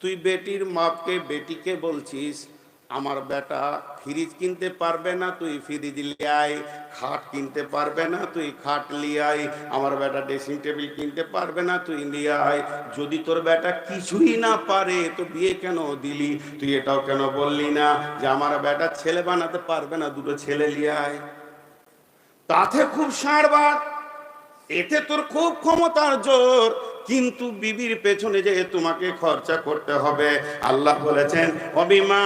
তুই বেটির মাপকে বেটিকে বলছিস, আমার বেটা ফ্রিজ কিনতে পারবে না, তুই ফ্রিজ লিয়াই খাট কিনতে পারবে না, তুই খাট লিয়াই আমার বেটা ড্রেসিং টেবিল কিনতে পারবে না, তুই লিয়াই যদি তোর বেটা কিছুই না পারে, তো বিয়ে কেন দিলি? তুই এটাও কেন বললি না যে আমার বেটা ছেলে বানাতে পারবে না, দুটো ছেলে লিয়াই তাতে খুব সারবার এতে তোর খুব ক্ষমতার জোর। কিন্তু বিবির পেছনে যে তোমাকে খরচা করতে হবে আল্লাহ বলেছেন অবিমা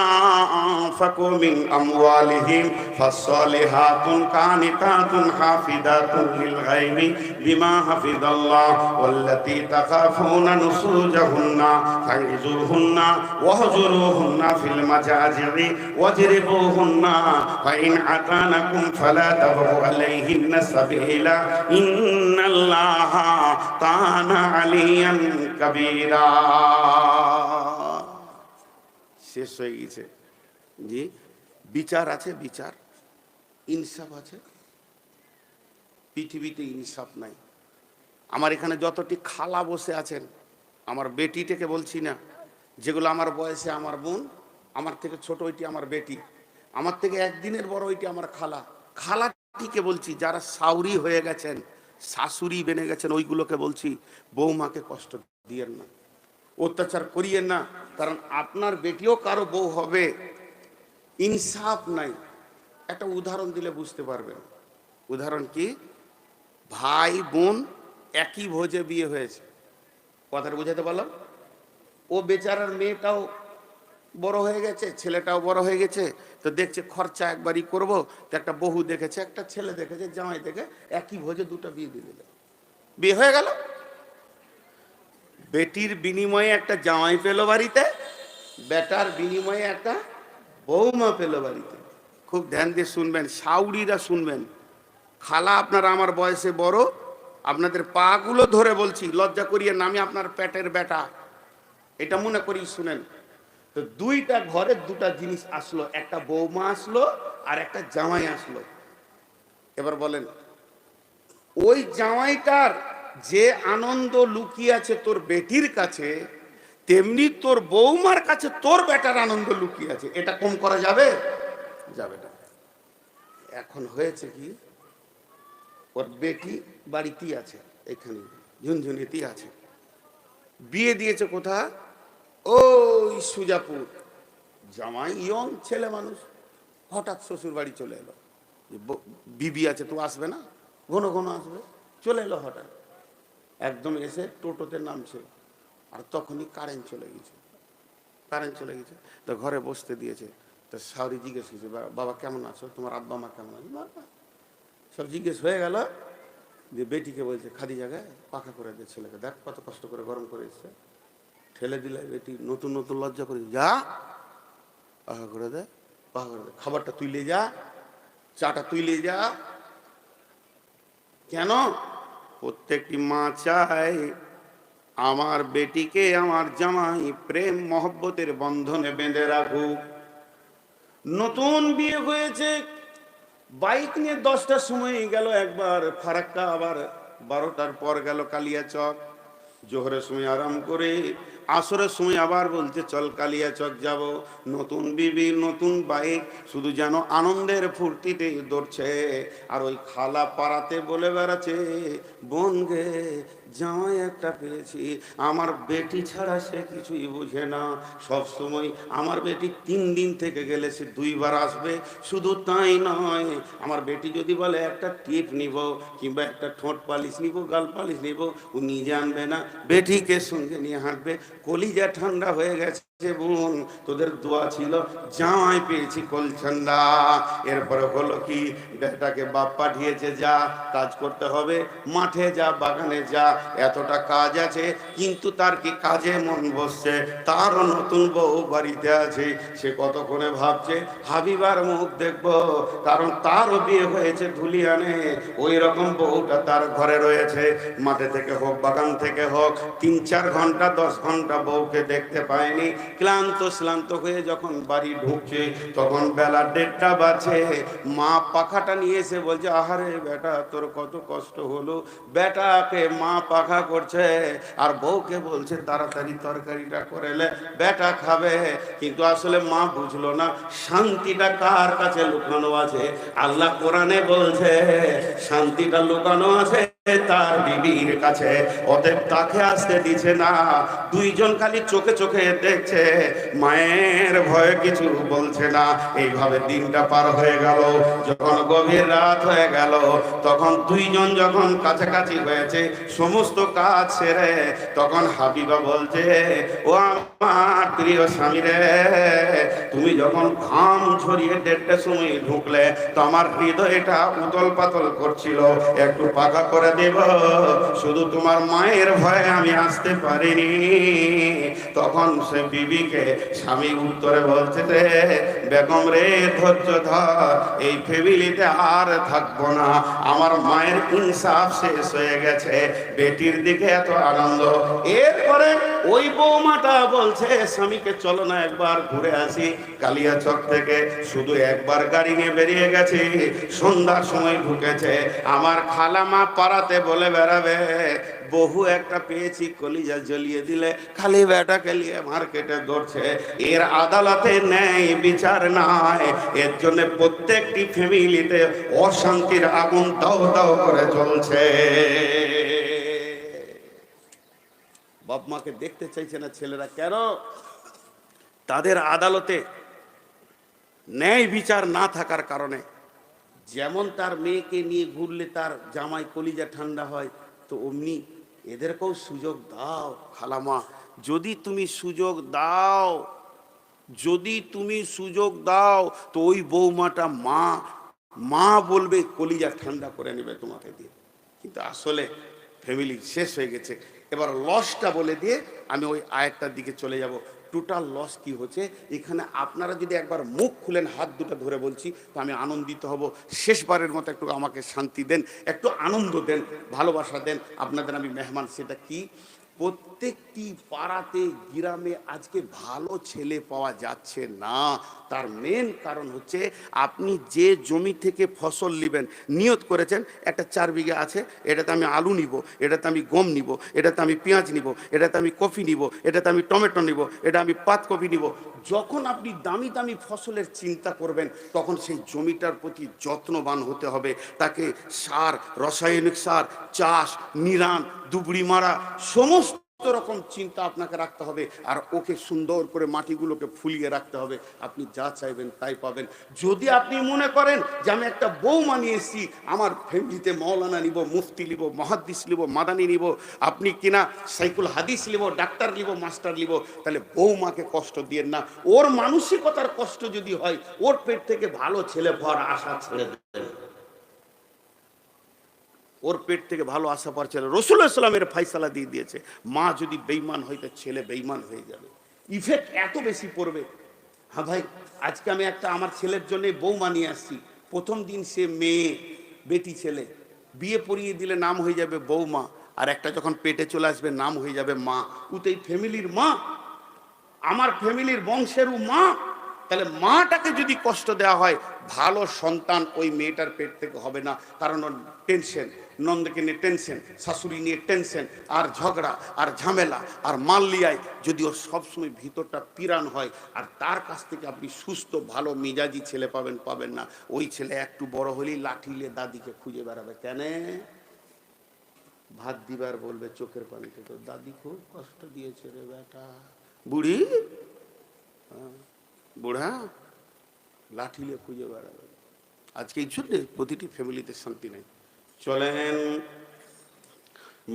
আলিয়ান কাবীরা। শেষ হয়ে গেছে। জি, বিচার আছে, বিচার। ইনসাফ আছে। পৃথিবীতে ইনসাফ নাই। আমার এখানে যতটি খালা বসে আছেন, আমার বেটিটাকে বলছি না, যেগুলো আমার বয়সে আমার বোন, আমার থেকে ছোট ওইটি আমার বেটি, আমার থেকে একদিনের বড় ওইটি আমার খালা। খালাটিকে বলছি, যারা সাউরি হয়ে গেছেন শাশুড়ি বেনে গেছেন, ওইগুলোকে বলছি, বৌমাকে কষ্ট দিয়েন না, অত্যাচার করিয়েন না, কারণ আপনার বেটিও কারও বউ হবে। ইনসাফ নাই। একটা উদাহরণ দিলে বুঝতে পারবেন। উদাহরণ কি? ভাই, বোন একই ভোজে বিয়ে হয়েছে। কথাটা বুঝাতে পারলাম? ও বেচারার মেয়েটাও বড় হয়ে গেছে, ছেলেটাও বড় হয়ে গেছে, তো দেখছে খরচা একবারই করব, তো একটা বহু দেখেছে, একটা ছেলে দেখেছে, জামাই দেখে একই ভোজে দুটো বিয়ে দিয়ে দিল। বিয়ে হয়ে গেল? বেটির বিনিময়ে একটা জামাই পেল বাড়িতে, বেটার বিনিময়ে একটা বৌমা পেল বাড়িতে। খুব ধ্যান দিয়ে শুনবেন সাউরিরা শুনবেন। খালা আপনারা আমার বয়সে বড়, আপনাদের পাগুলো ধরে বলছি, লজ্জা করিয়ে নামি আপনার পেটের বেটা। এটা মনে করি শুনেন। তো দুইটা ঘরে দুটা জিনিস আসলো, একটা বৌমা আসলো আর একটা জামাই আসলো। এবার বলেন, ওই জামাইটার যে আনন্দ লুকিয়ে আছে তোর বেটির কাছে, তেমনি তোর বৌমার কাছে তোর বেটার আনন্দ লুকিয়ে আছে এটা কম করা যাবে? যাবে না। এখন হয়েছে কি, ওর বেটি বাড়িতেই আছে, এখানে ঝুনঝুনিতেই আছে। বিয়ে দিয়েছে কোথা ওই সুজাপুর। জামাই ইয়ং, ছেলে মানুষ। হঠাৎ শ্বশুর বাড়ি চলে এলো। বিবি আছে তো আসবে না? ঘন ঘন আসবে। চলে এলো হঠাৎ। একদম এসে টোটোতে নামছে। আর তখনই কারেন্ট চলে গেছে। কারেন্ট চলে গেছে। তো ঘরে বসতে দিয়েছে। তো সাউরি জিজ্ঞেস করছে বাবা কেমন আছো? তোমার আব্বা মা কেমন আছে? "বাবা।" সব জিজ্ঞেস হয়ে গেল। যে বেটিকে বলছে খাদি জায়গায় পাখা করে দে ছেলেকে। দেখ কত কষ্ট করে গরম করে এসছে। ঠেলে দিলে বেটি নতুন নতুন লজ্জা করে যা পাখা করে দে পাখা করে দে। খাবারটা তুই যা, চাটা তুই যা। কেন? প্রত্যেকটি মা চায় আমার বেটিকে, আমার জামাই প্রেম, মহব্বতের বন্ধনে বেঁধে রাখুক। নতুন বিয়ে হয়েছে, বাইক নিয়ে দশটার সময় গেল একবার, ফারাক্কা আবার বারোটার পর গেল কালিয়াচক। জোহরের সময় আরাম করে আসরের সময় আবার বলছে, চল কালিয়া চক যাব। নতুন বিবি, নতুন বাইক। শুধু যেন আনন্দের ফুর্তিতে দৌড়ছে। আর ওই খালা পাড়াতে বলে বেড়াচ্ছে, বোন গে জামাই একটা পেয়েছি। আমার বেটি ছাড়া সে কিছুই বুঝে না। সবসময় আমার বেটি তিন দিন থেকে গেলে সে দুইবার আসবে। শুধু তাই নয়, আমার বেটি যদি বলে, একটা টিপ নিব কিংবা একটা ঠোঁট পালিশ নিব, গাল পালিশ নিব, ও নিজে আনবে না। বেটিকে সঙ্গে নিয়ে হাঁটবে। কলিজা ঠান্ডা হয়ে গেছে। বোন, তোদের দোয়া ছিল, জামাই পেয়েছি কলছন্দা এরপরে হলো কি, বেটাকে বাপ পাঠিয়েছে, যা, কাজ করতে হবে, মাঠে যা, বাগানে যা, এতটা কাজ আছে, কিন্তু তার কি কাজে মন বসছে? তারও নতুন বউ বাড়িতে আছে। সে কতক্ষণে ভাবছে, হাবিবার মুখ দেখব, কারণ তারও বিয়ে হয়েছে ধুলিয়ানে। ওই রকম বউটা তার ঘরে রয়েছে। মাঠে থেকে হোক, বাগান থেকে হোক, তিন চার ঘণ্টা, দশ ঘণ্টা বউকে দেখতে পায়নি। ক্লান্ত শ্লান্ত হয়ে যখন বাড়ি ঢুকছে, তখন বেলা দেড়টা বাজে মা পাখাটা নিয়ে এসে বলছে, আহারে বেটা, তোর কত কষ্ট হলো। বেটাকে মা পাখা করছে আর বউকে বলছে, তাড়াতাড়ি তরকারিটা করেলে বেটা খাবে। কিন্তু আসলে মা বুঝলো না, শান্তিটা কার কাছে লুকানো আছে? আল্লাহ কোরআনে বলছে, শান্তিটা লুকানো আছে তার বিবির কাছে। অতএব তাকে আসতে দিছে না। দুইজন খালি চোখে চোখে দেখছে। মায়ের ভয়ে কিছু বলছে না। এইভাবে দিনটা পার হয়ে গেল। যখন গভীর রাত হয়ে গেল, তখন দুইজন যখন কাছাকাছি হয়েছে, সমস্ত কাজ সেরে, তখন হাবিবা বলছে, ও আমার প্রিয় স্বামী রে, তুমি যখন ঘাম ঝরিয়ে দেড়টার সময় ঢুকলে, তো আমার হৃদয়টা উতল পাতল করছিল। একটু পাকা করে দেব। শুধু তোমার মায়ের ভয়ে আমি আসতে পারিনি। তখন সে বিবিকে স্বামী উত্তরে বলছে বেগম রে, ধৈর্য ধর, এই ফ্যামিলিতে আর থাকব না। আমার মায়ের ইনসাফ শেষ হয়ে গেছে, বেটির দিকে এত আনন্দ। এরপরে ওই বৌমাটা বলছে, স্বামীকে চলো না একবার ঘুরে আসি কালিয়াচক থেকে। শুধু একবার গাড়ি নিয়ে বেরিয়ে গেছি, সন্ধ্যার সময় ঢুকেছে। আমার খালামা পাড়াতে বলে বেড়াবে। বহু একটা পেয়েছি, কলিজা জ্বলিয়ে দিলে, খালি বেটাকে নিয়ে মার্কেটে ধরছে। এর আদালতে নেই বিচার নাই। এর জন্য প্রত্যেকটি ফ্যামিলিতে অশান্তির আগুন দাও দাও করে চলছে বাপ মাকে দেখতে চাইছে না ছেলেরা কেন? তাদের আদালতে ন্যায় বিচার না থাকার কারণে যেমন তার মেয়েকে নিয়ে ঘুরলে তার জামাই কলিজা ঠান্ডা হয়, তো অমনি এদেরকেও সুযোগ দাও খালামা যদি তুমি সুযোগ দাও, যদি তুমি সুযোগ দাও, তো ওই বৌমাটা মা মা বলবে, কলিজা ঠান্ডা করে নেবে তোমাকে দিয়ে। কিন্তু আসলে ফ্যামিলি শেষ হয়ে গেছে। এবার লসটা বলে দিয়ে আমি ওই আয়েরটার দিকে চলে যাব। টোটাল লস কি হচ্ছে? এখানে আপনারা যদি একবার মুখ খুলেন, হাত দুটো ধরে বলছি, তো আমি আনন্দিত হব। শেষবারের মতো একটু আমাকে শান্তি দেন, একটু আনন্দ দেন, ভালোবাসা দেন। আপনাদের আমি মেহমান, সেটা কি? প্রত্যেকটি পাড়াতে, গ্রামে আজকে ভালো ছেলে পাওয়া যাচ্ছে না। তার মেন কারণ হচ্ছে আপনি যে জমি থেকে ফসল নেবেন, নিয়ত করেছেন, একটা চার বিঘা আছে, এটাতে আমি আলু নিব, এটাতে আমি গম নিব, এটাতে আমি পেঁয়াজ নিব, এটাতে আমি কফি নিব, এটাতে আমি টমেটো নিব, এটা আমি পাতকপি নিব। যখন আপনি দামি দামি ফসলের চিন্তা করবেন, তখন সেই জমিটার প্রতি যত্নবান হতে হবে। তাকে সার, রাসায়নিক সার, চাষ নিরান দুবড়ি মারা সমস্ত রকম চিন্তা আপনাকে রাখতে হবে। আর ওকে সুন্দর করে মাটিগুলোকে ফুলিয়ে রাখতে হবে। আপনি যা চাইবেন তাই পাবেন। যদি আপনি মনে করেন যে আমি একটা বউ মানিয়ে এসেছি, আমার ফ্যামিলিতে মৌলানা নিব, মুফতি নিব, মহাদ্দিস নিব, মাদানি নিব, আপনি কিনা সাইকুল হাদিস নিব, ডাক্তার নিব, মাস্টার নিব, তাহলে বৌমাকে কষ্ট দিয়ে না। ওর মানসিকতার কষ্ট যদি হয়, ওর পেট থেকে ভালো ছেলে ভর আশা ছেড়ে দেবেন ওর পেট থেকে ভালো আশা পাওয়ার ছেলে। রসুল ইসলামের ফাইসালা দিয়ে দিয়েছে, মা যদি বেইমান হয় তো ছেলে বেইমান হয়ে যাবে। ইফেক্ট এত বেশি পড়বে। হ্যাঁ ভাই, আজকে আমি একটা আমার ছেলের জন্য বৌমা নিয়ে আসছি। প্রথম দিন সে মেয়ে, বেটি ছেলে। বিয়ে পড়িয়ে দিলে নাম হয়ে যাবে বৌমা আর একটা যখন পেটে চলে আসবে, নাম হয়ে যাবে মা। এই ফ্যামিলির মা, আমার ফ্যামিলির বংশেরও মা তাহলে মাটাকে যদি কষ্ট দেওয়া হয় ভালো সন্তান ওই মেয়েটার পেট থেকে হবে না। কারণ ওর টেনশন। নন্দকে নিয়ে টেনশন শাশুড়ি নিয়ে টেনশন আর ঝগড়া আর ঝামেলা আর মাল্লিয়ায় যদি ওর সবসময় ভিতরটা পিরান হয় আর তার কাছ থেকে আপনি সুস্থ ভালো মেজাজি ছেলে পাবেন পাবেন না। ওই ছেলে একটু বড় হলেই লাঠিলে দাদিকে খুঁজে বেড়াবে। কেন? ভাত দিবার বলবে চোখের পানিতে। তো দাদি খুব কষ্ট দিয়েছে রে বেটা। বুড়ি? হ্যাঁ, বুড়া লাঠিলে খুঁজে বেড়াবে। আজকে এই প্রতিটি ফ্যামিলিতে শান্তি নেই। চলেন,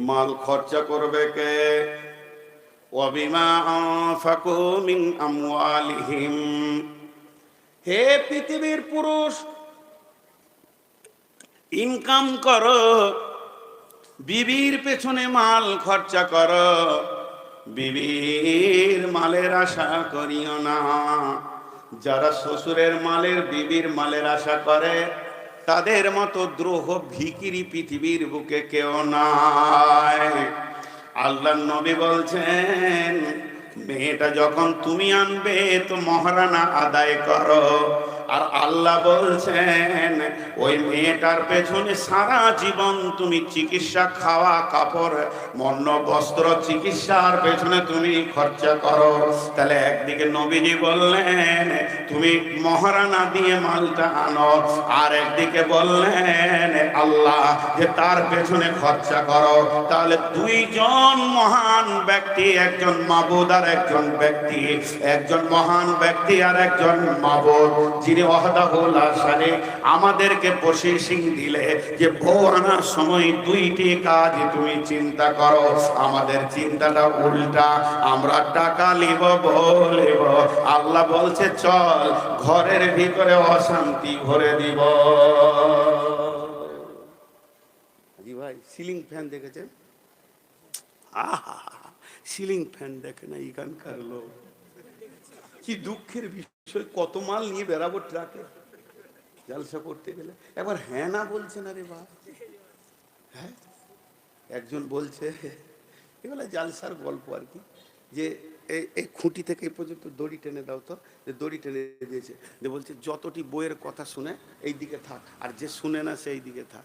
মাল খরচা করবে কে? হে পৃথিবীর পুরুষ, ইনকাম করো, বিবির পেছনে মাল খরচা করো, বিবির মালের আশা করিও না। যারা শ্বশুরের মালের, বিবির মালের আশা করে, তাদের মতো দ্রোহ ভিকিরি পৃথিবীর বুকে কেউ নাই। আল্লাহ নবী বলছেন, মেয়েটা যখন তুমি আনবে, তো মহারানা আদায় করো। আর আল্লাহ বলছেন, ওই মেয়েটার পেছনে সারা জীবন তুমি চিকিৎসা খাওয়া, কাপড় মন্য বস্ত্র চিকিৎসার পেছনে তুমি খরচা করো। তাহলে একদিকে নবীজি বললেন, তুমি মহারানা দিয়ে মালটা আনো। আর একদিকে বললেন, আল্লাহ, যে তার পেছনে খরচা করো। তাহলে দুইজন মহান ব্যক্তি, একজন মাবুদ আর একজন ব্যক্তি, একজন মহান ব্যক্তি আর একজন মাবুদ আসারে আমাদেরকে প্রসেসিং দিলে যে বউ আনার সময় দুইটি কাজ তুমি চিন্তা করো। আমাদের চিন্তাটা উল্টা, আমরা টাকা লিব বলিব আল্লাহ বলছে, চল, ঘরের ভিতরে অশান্তি ভরে দিব। সিলিং ফ্যান দেখেছেন? আহা, সিলিং ফ্যান দেখে না এখানকার লোক। কি দুঃখের বিষয়। কত মাল নিয়ে বেড়াবো ট্রাকে? জালসা করতে গেলে। একবার হ্যাঁ না বলছে না রে বা হ্যাঁ? একজন বলছে এগুলো জালসার গল্প আর কি। যে এই- খুঁটি থেকে এই পর্যন্ত দড়ি টেনে দাও তো। যে দড়ি টেনে দিয়েছে। যে বলছে, যতটি বইয়ের কথা শুনে এই দিকে থাক। আর যে শুনে না, সেই দিকে থাক।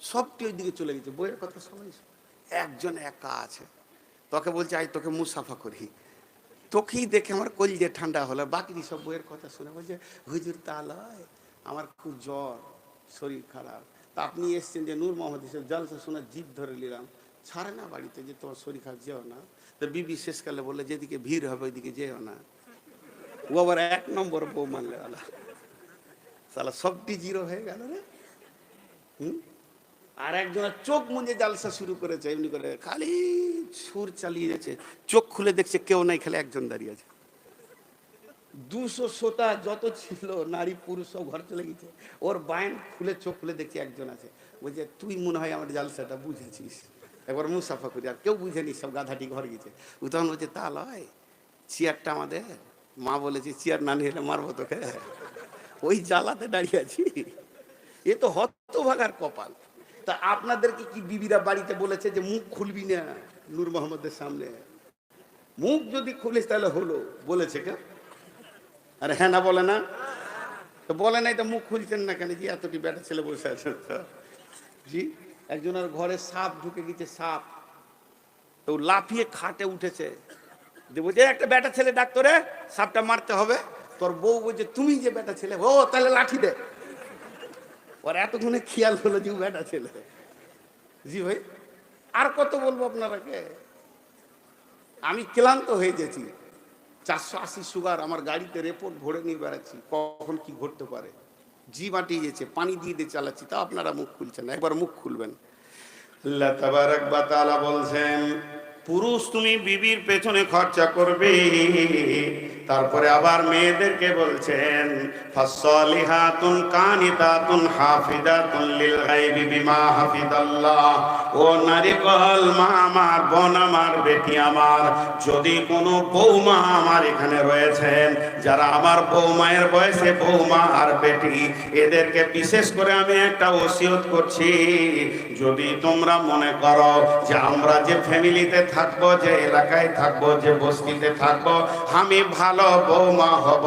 সবটি ওই দিকে চলে গেছে। বইয়ের কথা সবাই একজন একা আছে। তোকে বলছে আই তোকে মুসাফা করি। তোকেই দেখে আমার কলজে ঠান্ডা হলো। বাকি সব বইয়ের কথা শুনে বলছে, হুজুর, তা লয়, আমার খুব জ্বর, শরীর খারাপ। তা আপনি এসছেন যে নূর মোহাম্মদ হিসেবে জলসা শোনার জিভ ধরে নিলাম। ছাড়ে না বাড়িতে যে তোমার শরীর খারাপ, যেও না। তো বিবি শেষকালে বললে, যেদিকে ভিড় হবে, ওইদিকে যেও না। ও আবার এক নম্বর বউ মানলে সালা সবটি জিরো হয়ে গেল রে। হুম? আর একজনের চোখ মুঞ্জে জালসা শুরু করেছে, এমনি করে খালি সুর চালিয়ে যাচ্ছে। চোখ খুলে দেখছে কেউ নাই, খালি একজন দাঁড়িয়ে আছে। দুশো সোটা যত ছিল, নারী পুরুষ সব ঘর চলে গেছে। ওর বায়ন খুলে চোখ খুলে দেখছি একজন আছে। বলছে, তুই মনে হয় আমার জালসাটা বুঝেছিস। একবার মুসাফা করি, আর কেউ বুঝেনি, সব গাধাটি ঘর গেছে। ও তখন বলছে, তা লয়, চেয়ারটা আমাদের? মা বলেছে, চেয়ার না নিয়ে মারবো তোকে। ওই জ্বালাতে দাঁড়িয়ে আছি। এ তো হতভাগার কপাল। তা আপনাদেরকে কি বিবিরা বাড়িতে বলেছে যে মুখ খুলবি না নূর মোহাম্মদের সামনে? মুখ যদি খুলিস তাহলে হলো, বলেছে কে আরে হ্যাঁ না বলে না? তো বলে নাই তো মুখ খুলছেন না কেন? জি, এতটি বেটা ছেলে বসে আছেন জি একজনের ঘরে সাপ ঢুকে গেছে, সাপ। তো লাফিয়ে খাটে উঠেছে। দিয়ে বলছে একটা বেটা ছেলে ডাক্তারে সাপটা মারতে হবে। তোর বউ বলছে, তুমি যে বেটা ছেলে, ও, তাহলে লাঠি দে। ওর এতক্ষণে খেয়াল হলো যে বেটা ছেলে। জি ভাই, আর কত বলব আপনারাকে? আমি ক্লান্ত হয়ে গেছি। চারশো আশি সুগার আমার গাড়িতে রেপোর্ট ভরে নিয়ে বেড়াচ্ছি, কখন কি ঘটতে পারে? জি মাটি গেছে পানি দিয়ে দিয়ে চালাচ্ছি, তা আপনারা মুখ খুলছেন একবার মুখ খুলবেন। আল্লাহ তাবারাক ওয়া তাআলা বলছেন পুরুষ তুমি বিবির পেছনে খরচা করবে। তারপরে আবার মেয়েদেরকে বলছেন ফাসলিহাতুন কানিতাতুন হাফিজাতুন লিল গায়বি বিমা হাফিজাল্লাহ ও নারীকল মা আমার, বোন আমার, বেটি আমার, যদি কোনো বৌমা আমার এখানে রয়েছেন, যারা আমার বৌমায়ের বয়সে বৌমা আর বেটি, এদেরকে বিশেষ করে আমি একটা ওসিয়ত করছি। যদি তোমরা মনে করো যে আমরা যে ফ্যামিলিতে থাকব যে এলাকায় থাকব, যে বস্তিতে থাকব, আমি ভালো বৌমা হব।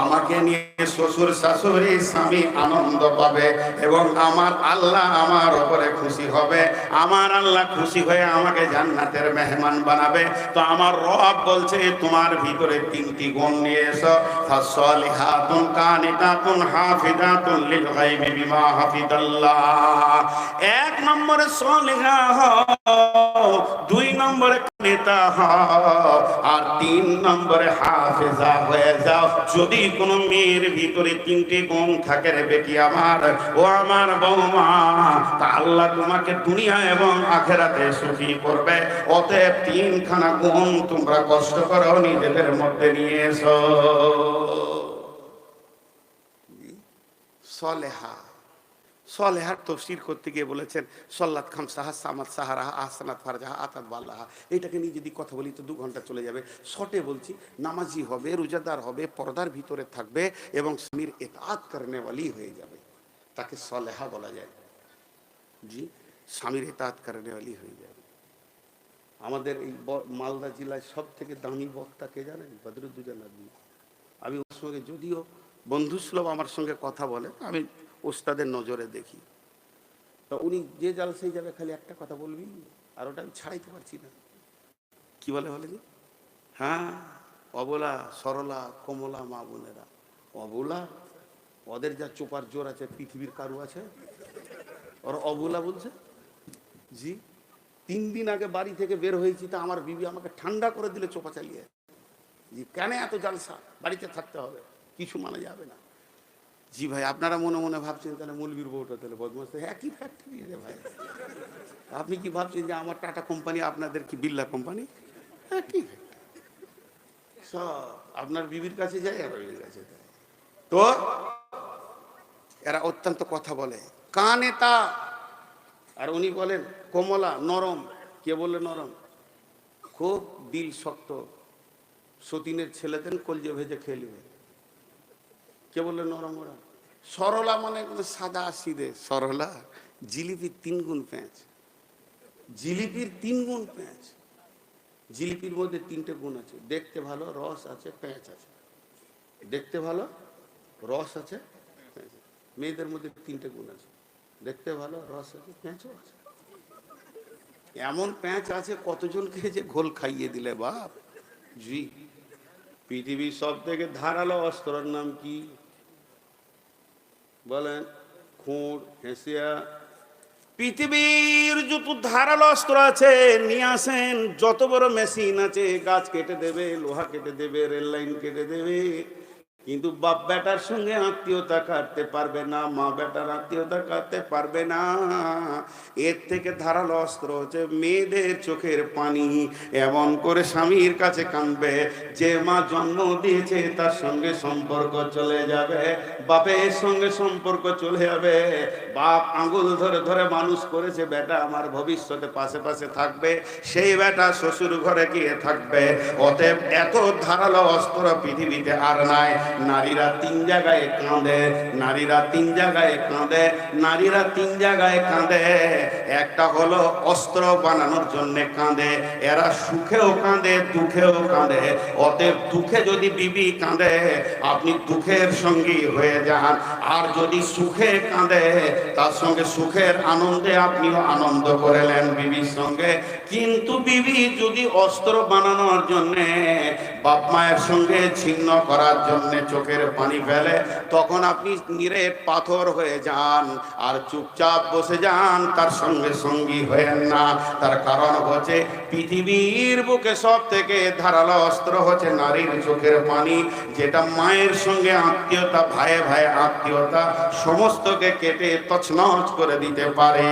আমাকে নিয়ে শ্বশুর শাশুড়ি স্বামী আনন্দ পাবে এবং আমার আল্লাহ আমার উপরে খুশি হবে। আমার আল্লাহ খুশি হয়ে আমাকে জান্নাতের মেহমান বানাবে। তো আমার রব বলছে, তোমার ভিতরে তিনটি গুণ নিয়ে এসো। ফাসলিহাতুন কানিতাতুন হাফিজাতুন লিল গায়বি বিমা হাফিজাল্লাহ এক নম্বরে সলিহা হও দুই নম্বরে নেতা আর তিন নম্বরে হাফেজা হয়ে যাও। যদি কোনো মেয়ের ভিতরে তিনটি গুণ থাকে রে বেটি আমার, ও আমার বৌমা, তা আল্লাহ তোমাকে দুনিয়া এবং আখেরাতে সুখী করবে। অতএব তিনখানা গুণ তোমরা কষ্ট করো নিজেদের মধ্যে নিয়ে এসো। সলেহা। সলেহার তফসির করতে গিয়ে বলেছেন, সল্লাত খাম সাহা সামাদ সাহারাহা আহসানাত ফারজাহা আতাত বাল্লাহা। এটাকে নিয়ে যদি কথা বলি তো দু ঘণ্টা চলে যাবে। শটে বলছি, নামাজি হবে, রোজাদার হবে, পর্দার ভিতরে থাকবে এবং স্বামীর এতাত করনেওয়ালি হয়ে যাবে। তাকে সলেহা বলা যায়। জি, স্বামীর এতাত করনেওয়ালি হয়ে যাবে। আমাদের এই মালদা জেলায় সব থেকে দামি বক্তা কে জানেন? বদরুদ্দুজা নদী আমি ওর সঙ্গে যদিও বন্ধুসুলভ আমার সঙ্গে কথা বলে, আমি ওস্তাদের নজরে দেখি। তো উনি যে জালসাই যাবে খালি একটা কথা বলবি, আর ওটা আমি ছাড়াইতে পারছি না। কি বলে বলে যে হ্যাঁ অবলা, সরলা, কমলা, মা বোনেরা। অবলা? ওদের যা চোপার জোর আছে, পৃথিবীর কারু আছে? ওর অবলা বলছে? জি। তিন দিন আগে বাড়ি থেকে বের হয়েছি, তা আমার বিবি আমাকে ঠান্ডা করে দিলে চোপা চালিয়ে। জি, কেন এত জালসা? বাড়িতে থাকতে হবে। কিছু মানা যাবে না। জি ভাই, আপনারা মনে মনে ভাবছেন তাহলে মৌলবীর বউটা তাহলে বদমাস একই ফ্যাক্টরি রে ভাই। আপনি কি ভাবছেন যে আমার টাটা কোম্পানি আপনাদের কি বিল্লা কোম্পানি? একই factory। সব আপনার বিবির কাছে যায় আর বিবির কাছে তো, এরা অত্যন্ত কথা বলে। কানে তা। আর উনি বলেন, কমলা, নরম। কে বললে নরম? খুব দিল শক্ত। সতীনের ছেলেদের কলজে ভেজে খেয়ে নেবে। কে বললে নরম ওরা সরলা মানে সাদা সিদে সরলা, জিলিপির তিন গুণ পেঁয়াজ। জিলিপির তিন গুণ পেঁয়াজ। জিলিপির মধ্যে তিনটে গুণ আছে। দেখতে ভালো, রস আছে, পেঁয়াজ আছে। দেখতে ভালো, রস আছে মেয়েদের মধ্যে তিনটে গুণ আছে। দেখতে ভালো, রস আছে, পেঁয়াজও আছে। এমন প্যাঁচ আছে, কতজনকে যে ঘোল খাইয়ে দিলে বাপ। জি, পৃথিবীর সব থেকে ধারালো অস্ত্রের নাম কি? বলেন খুঁড় হেসিয়া। পৃথিবীর যত ধারালো অস্ত্র আছে, নিয়ে আসেন, যত বড় মেশিন আছে, গাছ কেটে দেবে, লোহা কেটে দেবে রেল লাইন কেটে দেবে। কিন্তু বাপ বেটার সঙ্গে আত্মীয়তা কাটতে পারবে না, মা বেটার আত্মীয়তা কাটতে পারবে না। এর থেকে ধারালো অস্ত্র হচ্ছে মেয়েদের চোখের পানি। এমন করে স্বামীর কাছে কাঁদবে, যে মা জন্ম দিয়েছে তার সঙ্গে সম্পর্ক চলে যাবে, বাপের সঙ্গে সম্পর্ক চলে যাবে। বাপ আঙুল ধরে ধরে মানুষ করেছে, বেটা, আমার ভবিষ্যতে পাশে পাশে থাকবে। সেই বেটা শ্বশুর ঘরে গিয়ে থাকবে। অতএব এত ধারালো অস্ত্র পৃথিবীতে আর নাই। নারীরা তিন জায়গায় কাঁদে, নারীরা তিন জায়গায় কাঁদে, নারীরা তিন জায়গায় কাঁদে। একটা হলো অস্ত্র বানানোর জন্য কাঁদে, এরা সুখেও কাঁদে, দুঃখেও কাঁদে। অতএব দুঃখে যদি বিবি কাঁদে, আপনি দুঃখের সঙ্গী হয়ে যান। আর যদি সুখে কাঁদে, তার সঙ্গে সুখের আনন্দে আপনিও আনন্দ করেলেন বিবির সঙ্গে। কিন্তু বিবি যদি অস্ত্র বানানোর জন্যে, বাপ মায়ের সঙ্গে ছিন্ন করার জন্যে চোখের পানি ফেলে, তখন আপনি নিরেট পাথর হয়ে যান আর চুপচাপ বসে যান, তার সঙ্গে সঙ্গী হয়েন না। তার কারণ হচ্ছে পৃথিবীর বুকে সব থেকে ধারালো অস্ত্র হচ্ছে নারীর চোখের পানি, যেটা মায়ের সঙ্গে আত্মীয়তা, ভাইয়ে ভাইয়ে আত্মীয়তা সমস্তকে কেটে তছনছ করে দিতে পারে।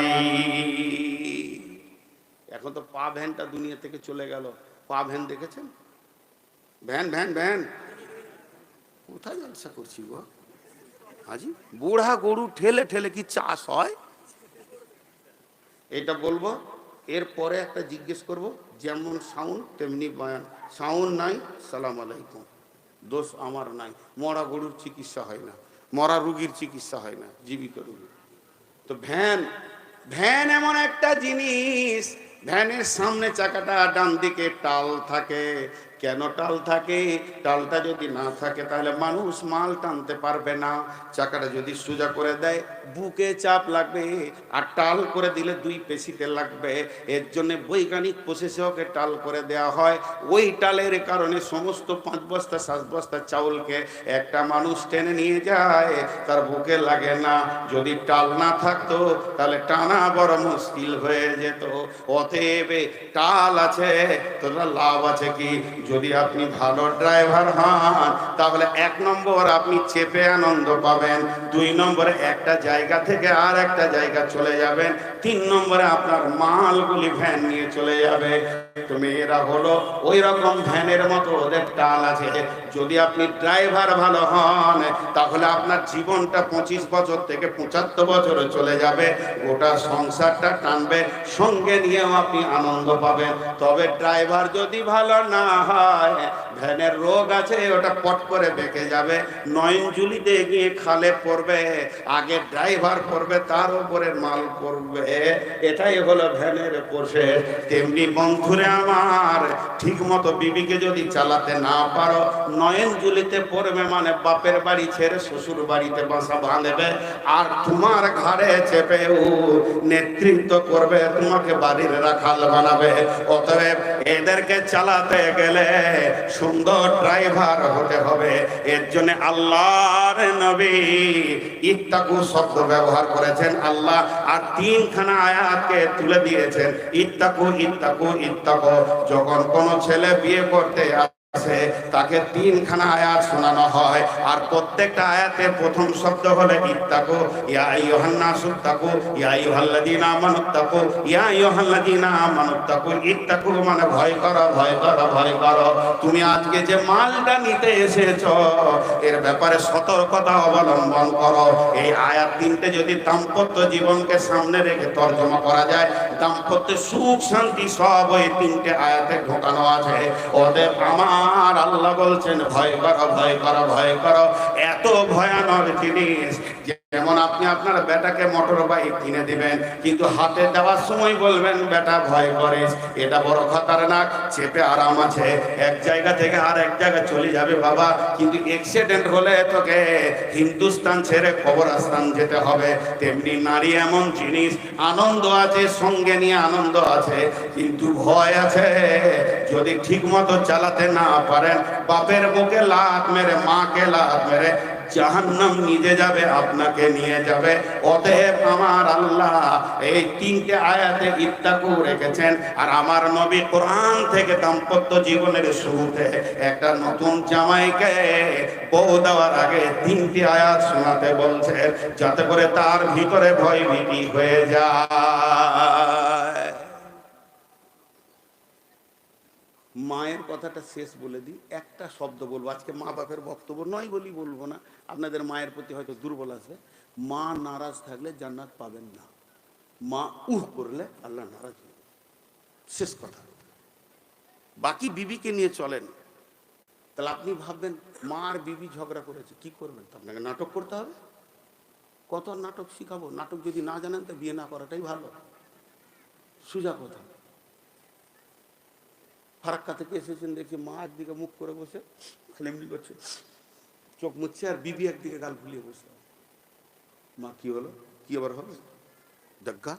এখন তো পা ভ্যানটা দুনিয়া থেকে চলে গেল। পা ভ্যান দেখেছেন? Van van van. কোথায় জলসা করছি গো? হাজি, বুড়া গরু ঠেলে ঠেলে কি চাষ হয়? এটা বলব, এরপরে একটা জিজ্ঞেস করব, যেমন সাউন্ড তেমনি বয়ান। সাউন্ড নাই, সালাম আলাইকুম। দোষ আমার নাই। মরা গরুর চিকিৎসা হয় না, মরা রুগীর চিকিৎসা হয় না, জীবিত রুগী। তো ভ্যান ভ্যান এমন একটা জিনিস, ভ্যানের সামনে চাকাটা ডান দিকে টাল থাকে কেন টাল থাকে? টালটা যদি না থাকে, তাহলে মানুষ মাল টানতে পারবে না। চাকাটা যদি সোজা করে দেয়, বুকে চাপ লাগবে। আর টাল করে দিলে দুই পেশিতে লাগবে। এর জন্য বৈজ্ঞানিক প্রসেসে টাল করে দেওয়া হয়। ওই টালের কারণে সমস্ত পাঁচ বস্তা, সাত বস্তা চাউলকে একটা মানুষ টেনে নিয়ে যায়। তার বুকে লাগে না। যদি টাল না থাকতো, তাহলে টানা বড় মুশকিল হয়ে যেত। অতএব টাল আছে, তোরা লাভ আছে কি? যদি আপনি ভালো ড্রাইভার হন, তাহলে এক নম্বর আপনি চেপে আনন্দ পাবেন, দুই নম্বরে একটা জায়গা থেকে আর একটা জায়গা চলে যাবেন, তিন নম্বরে আপনার মালগুলি ভ্যান নিয়ে চলে যাবে। তো মেয়েরা হলো ওই রকম ভ্যানের মতো ওদের টাল আছে। যদি আপনি ড্রাইভার ভালো হন, তাহলে আপনার জীবনটা পঁচিশ বছর থেকে পঁচাত্তর বছরে চলে যাবে। গোটা সংসারটা টানবে, সঙ্গে নিয়েও আপনি আনন্দ পাবেন। তবে ড্রাইভার যদি ভালো না হয় হয় ভ্যানের রোগ আছে, ওটা পট করে বেঁকে যাবে। নয়ন জুলিতে গিয়ে খালে পড়বে, আগে ড্রাইভার পড়বে, তার উপরে মাল পড়বে। এটাই হলো ভ্যানের পোষে তেমনি বন্ধুরে আমার ঠিক মতো বিবিকে যদি চালাতে না পারো নয়ন জুলিতে পড়বে মানে বাপের বাড়ি ছেড়ে শ্বশুর বাড়িতে বাসা বাঁধবে। আর তোমার ঘাড়ে চেপেও নেতৃত্ব করবে, তোমাকে বাড়ির রাখাল বানাবে। অতএব এদেরকে চালাতে গেলে সুন্দর ড্রাইভার হতে হবে। এর জন্য আল্লাহর নবী ইত্তাকু শব্দ ব্যবহার করেছেন আল্লাহ, আর তিনখানা আয়াতকে তুলে দিয়েছেন, ইত্তাকু ইত্তাকু ইত্তাকু। যখন কোনো ছেলে বিয়ে করতে তাকে তিনখানা আয়াত শোনানো হয়। আর প্রত্যেকটা আয়াতের প্রথম শব্দ হলো ইত্তাকু, ইয়া ইয়া ইয়া ইত্তাকু। মানে ভয় ভয় ভয় তুমি আজকে যে মালটা নিতে এসেছ, এর ব্যাপারে সতর্কতা অবলম্বন করো। এই আয়াত তিনটে যদি দাম্পত্য জীবনকে সামনে রেখে তর্জমা করা যায়, দাম্পত্য সুখ শান্তি সব ওই তিনটে আয়াতে ঢোকানো আছে। ওদের আমার আল্লাহ বলছেন ভয় করো ভয় করো ভয় করো। এত ভয়ানক জিনিস যেমন আপনি আপনার বেটাকে মোটর বাইক কিনে দিবেন, কিন্তু হাতে দেওয়ার সময় বলবেন, বেটা, ভয় করে এটা বড় খতরনাক, চেপে আরাম আছে, এক জায়গা থেকে আর এক জায়গায় চলে যাবে বাবা, কিন্তু অ্যাক্সিডেন্ট হলে তোকে হিন্দুস্তান ছেড়ে খবর কবরস্থান যেতে হবে। তেমনি নারী এমন জিনিস, আনন্দ আছে, সঙ্গে নিয়ে আনন্দ আছে, কিন্তু ভয় আছে, যদি ঠিক মতো চালাতে না পারেন, বাপের বুকে লাত মেরে, মাকে লাত মেরে জাহান্নাম নিজে যাবে, আপনাকে নিয়ে যাবে। অতএব আমার আল্লাহ এই তিনটে আয়াতে ইত্তাকু রেখেছেন। আর আমার নবী কোরআন থেকে দাম্পত্য জীবনের শুরুতে একটা নতুন জামাইকে বউ দেওয়ার আগে তিনটি আয়াত শোনাতে বলছে যাতে করে তার ভিতরে ভয় ভীতি হয়ে যায়। মায়ের কথাটা শেষ বলে দিই, একটা শব্দ বলব। আজকে মা বাপের বক্তব্য নয় বলি বলব না, আপনাদের মায়ের প্রতি হয়তো দুর্বল আছে। মা নারাজ থাকলে জান্নাত পাবেন না। মা উহ করলে আল্লাহ নারাজ হবে। শেষ কথা। বাকি বিবিকে নিয়ে চলেন। তাহলে আপনি ভাববেন, মা আর বিবি ঝগড়া করেছে, কি করবেন? তো আপনাকে নাটক করতে হবে। কত নাটক শিখাবো? নাটক যদি না জানেন, তো বিয়ে না করাটাই ভালো। সুজা কথা। ফারাক্কা থেকে এসেছেন দেখি মা একদিকে মুখ করে বসে এমনি করছে। চোখ মুচ্ছে আর বিবি একদিকে গাল ফুলিয়ে বসে। মা, কি হলো? কি আবার হবে? দেখা